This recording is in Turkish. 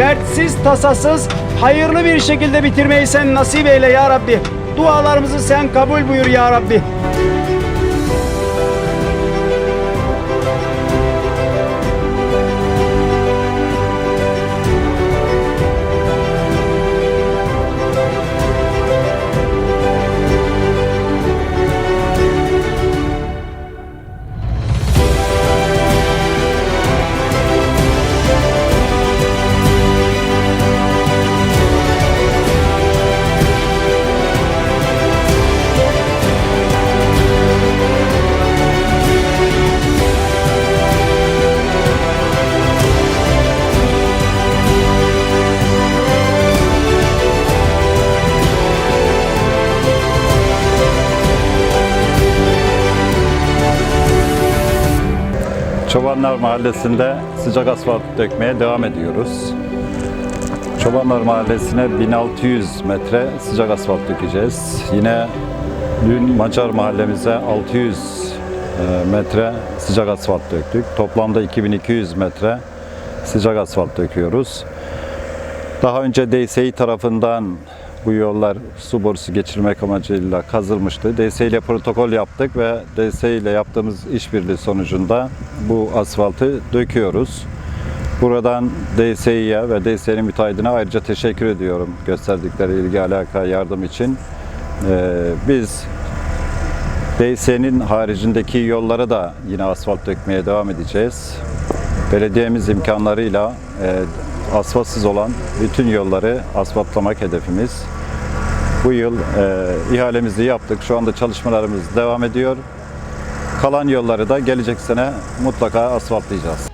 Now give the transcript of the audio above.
dertsiz tasasız hayırlı bir şekilde bitirmeyi sen nasip eyle ya Rabbi. Dualarımızı sen kabul buyur ya Rabbi. Çobanlar Mahallesi'nde sıcak asfalt dökmeye devam ediyoruz. Çobanlar Mahallesi'ne 1600 metre sıcak asfalt dökeceğiz. Yine dün Macar mahallemize 600 e, metre sıcak asfalt döktük. Toplamda 2200 metre sıcak asfalt döküyoruz. Daha önce DSİ tarafından bu yollar su borusu geçirmek amacıyla kazılmıştı. DSİ ile protokol yaptık ve DSİ ile yaptığımız işbirliği sonucunda bu asfaltı döküyoruz. Buradan DSİ'ye ve DSİ'nin müteahhidine ayrıca teşekkür ediyorum gösterdikleri ilgi, alaka, yardım için. Ee, biz DSİ'nin haricindeki yollara da yine asfalt dökmeye devam edeceğiz. Belediyemiz imkanlarıyla e, asfaltsız olan bütün yolları asfaltlamak hedefimiz. Bu yıl e, ihalemizi yaptık. Şu anda çalışmalarımız devam ediyor. Kalan yolları da gelecek sene mutlaka asfaltlayacağız.